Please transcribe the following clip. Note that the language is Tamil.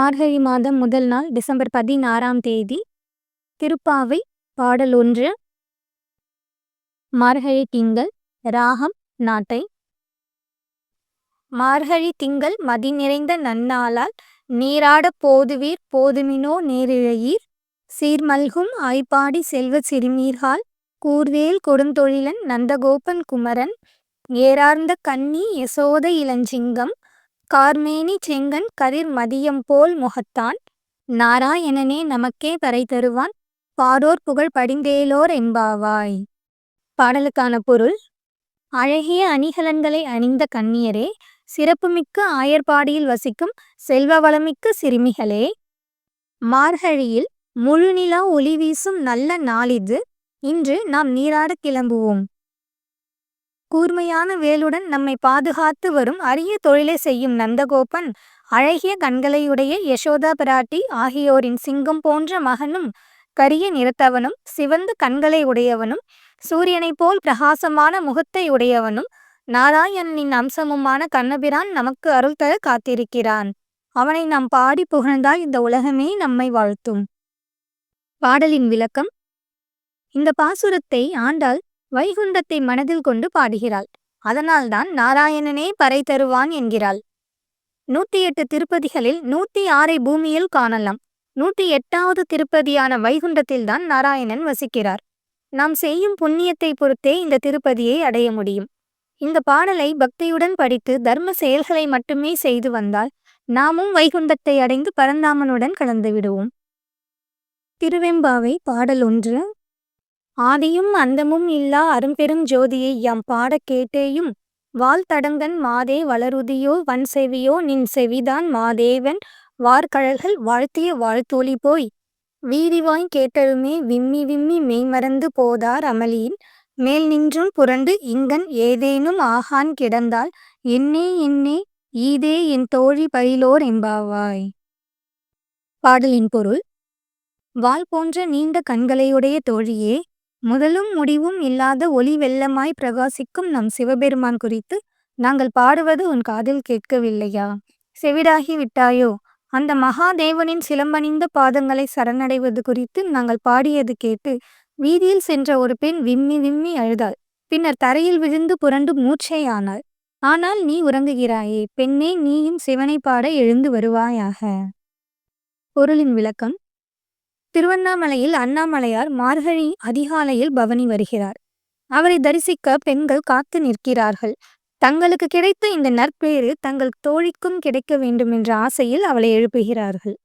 மார்கழி மாதம் முதல் நாள் டிசம்பர் பதினாறாம் தேதி திருப்பாவை பாடல் ஒன்று மார்கழி திங்கள் ராகம் நாட்டை. மார்கழி திங்கள் மதி நிறைந்த நன்னாளால் நீராட போதுவீர் போதுமினோ நேரிழையீர். சீர்மல்கும் ஆய்ப்பாடி செல்வ சிறுமீர்கால் கூர்வேல் கொடுந்தொழிலன் நந்தகோபன் குமரன் ஏரார்ந்த கன்னி யசோத இளஞ்சிங்கம் கார்மேனி செங்கன் கதிர் மதியம் போல் முகத்தான். நாராயணனே நமக்கே பறை தருவான். பாரோர் புகழ் படிந்தேலோர் எம்பாவாய் பாடலுக்கான பொருள் அழகிய அணிகலன்களை அணிந்த கண்ணியரே சிறப்புமிக்க ஆயர்பாடியில் வசிக்கும் செல்வ வளமிக்க சிறுமிகளே. மார்கழியில் முழுநிலா ஒளி வீசும் நல்ல நாளிது இன்று நாம் நீராடக் கிளம்புவோம். கூர்மையான வேலுடன் நம்மை பாதுகாத்து வரும் அரிய தொழிலை செய்யும் நந்தகோபன் அழகிய கண்களையுடைய யசோதா பிராட்டி ஆகியோரின் சிங்கம் போன்ற மகனும் கரிய நிறத்தவனும் சிவந்த கண்களை உடையவனும் சூரியனைப் போல் பிரகாசமான முகத்தை உடையவனும் நாராயணனின் அம்சமுமான கண்ணபிரான் நமக்கு அருள் தர காத்திருக்கிறான். அவனை நாம் பாடி புகழ்ந்தால் இந்த உலகமே நம்மை வாழ்த்தும். பாடலின் விளக்கம் இந்த பாசுரத்தை ஆண்டாள் வைகுண்டத்தை மனதில் கொண்டு பாடுகிறாள். அதனால்தான் நாராயணனே பறை தருவான் என்கிறாள். நூத்தி எட்டு திருப்பதிகளில் நூத்தி ஆறை பூமியில் காணலாம். நூத்தி எட்டாவது திருப்பதியான வைகுண்டத்தில்தான் நாராயணன் வசிக்கிறார். நாம் செய்யும் புண்ணியத்தை பொறுத்தே இந்த திருப்பதியை அடைய முடியும். இந்த பாடலை பக்தியுடன் படித்து தர்ம செயல்களை மட்டுமே செய்து வந்தால் நாமும் வைகுண்டத்தை அடைந்து பரந்தாமனுடன் கலந்து விடுவோம். திருவெம்பாவை பாடல் ஒன்று ஆதியும் அந்தமும் இல்லா அரும்பெரும் ஜோதியை யாம் பாடக் கேட்டேயும் வாழ்த்தடங்கன் மாதே வளருதியோ வன் செவியோ நின் செவிதான் மாதேவன் வார்கழல்கள் வாழ்த்திய வாழ்த்தோழி போய். வீதிவாய் கேட்டலுமே விம்மி விம்மி மெய்மறந்து போதார் அமளியின் மேல் நின்றும் புரண்டு இங்கன் ஏதேனும் ஆகான் கிடந்தால் என்னே என்னே ஈதே என் தோழி பயிலோர் எம்பாவாய் பாடலின் பொருள் வால் போன்ற நீண்ட கண்களையுடைய தோழியே முதலும் முடிவும் இல்லாத ஒளி வெள்ளமாய் பிரகாசிக்கும் நம் சிவபெருமான் குறித்து நாங்கள் பாடுவது உன் காதில் கேட்கவில்லையா? செவிடாகி விட்டாயோ? அந்த மகாதேவனின் சிலம்பணிந்த பாதங்களை சரணடைவது குறித்து நாங்கள் பாடியது கேட்டு வீதியில் சென்ற ஒரு பெண் விம்மி விம்மி அழுதாள். பின்னர் தரையில் விழுந்து புரண்டு மூச்சையானாள் ஆனால் நீ உறங்குகிறாயே பெண்ணே நீயும் சிவனை பாட எழுந்து வருவாயாக பொருளின் விளக்கம் திருவண்ணாமலையில் அண்ணாமலையார் மார்கழி அதிகாலையில் பவனி வருகிறார். அவரை தரிசிக்க பெண்கள் காத்து நிற்கிறார்கள். தங்களுக்கு கிடைத்த இந்த நற்பேறு தங்கள் தோழிக்கும் கிடைக்க வேண்டும் என்ற ஆசையில் அவளை எழுப்புகிறார்கள்.